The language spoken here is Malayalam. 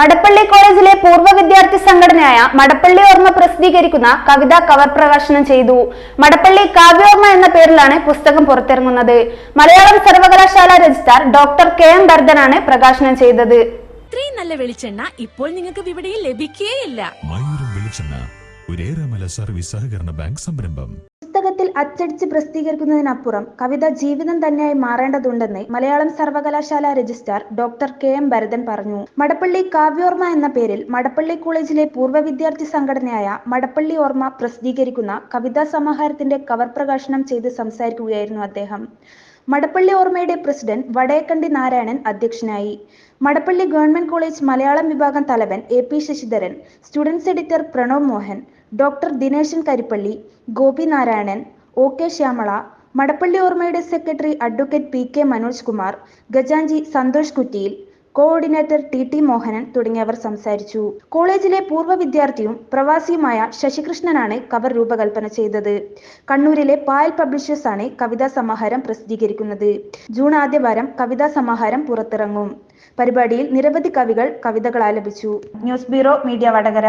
മടപ്പള്ളി കോളേജിലെ പൂർവ വിദ്യാർത്ഥി സംഘടനയായ മടപ്പള്ളി ഓർമ്മ പ്രസിദ്ധീകരിക്കുന്ന കവിത കവർ പ്രകാശനം ചെയ്തു. മടപ്പള്ളി കാവ്യോർമ്മ എന്ന പേരിലാണ് പുസ്തകം പുറത്തിറങ്ങുന്നത്. മലയാളം സർവകലാശാല രജിസ്ട്രാർ ഡോക്ടർ കെ എം ഭരതനാണ് പ്രകാശനം ചെയ്തത്. ഇത്രയും നല്ല വെളിച്ചെണ്ണ ഇപ്പോൾ നിങ്ങൾക്ക് വിപണിയിൽ ലഭിക്കുകയില്ല മയൂരം വെളിച്ചെണ്ണ ഒരേറെമല സർവീസ് സഹകരണ ബാങ്ക് സംരംഭം. അച്ചടിച്ച് പ്രസിദ്ധീകരിക്കുന്നതിനപ്പുറം കവിത ജീവിതം തന്നെയായി മാറേണ്ടതുണ്ടെന്ന് മലയാളം സർവകലാശാല registrar doctor K M Bharathan പറഞ്ഞു. മടപ്പള്ളി കാവ്യോർമ്മ എന്ന പേരിൽ മടപ്പള്ളി കോളേജിലെ പൂർവ വിദ്യാർത്ഥി സംഘടനയായ മടപ്പള്ളി ഓർമ്മ പ്രസിദ്ധീകരിക്കുന്ന കവിതാ സമാഹാരത്തിന്റെ കവർ പ്രകാശനം ചെയ്ത് സംസാരിക്കുകയായിരുന്നു അദ്ദേഹം. മടപ്പള്ളി ഓർമ്മയുടെ പ്രസിഡന്റ് വടയക്കണ്ടി നാരായണൻ അധ്യക്ഷനായി. മടപ്പള്ളി ഗവൺമെന്റ് കോളേജ് മലയാളം വിഭാഗം തലവൻ A P Sasidharan students editor Pranav Mohan doctor Dineshan Karippalli Gopi Narayanan O K Shyamala Madappalli ഓർമ്മയുടെ secretary advocate P K Manoj Kumar ഖജാഞ്ചി Santhosh Kuttiyil coordinator T T Mohanan തുടങ്ങിയവർ സംസാരിച്ചു. കോളേജിലെ പൂർവ വിദ്യാർത്ഥിയും പ്രവാസിയുമായ ശശികൃഷ്ണനാണ് കവർ രൂപകൽപ്പന ചെയ്തത്. കണ്ണൂരിലെ പായൽ പബ്ലിഷേഴ്സ് ആണ് കവിതാ സമാഹാരം പ്രസിദ്ധീകരിക്കുന്നത്. ജൂൺ ആദ്യവാരം കവിതാ സമാഹാരം പുറത്തിറങ്ങും. പരിപാടിയിൽ നിരവധി കവികൾ കവിതകൾ ആലപിച്ചു ന്യൂസ് ബ്യൂറോ മീഡിയ വടകര.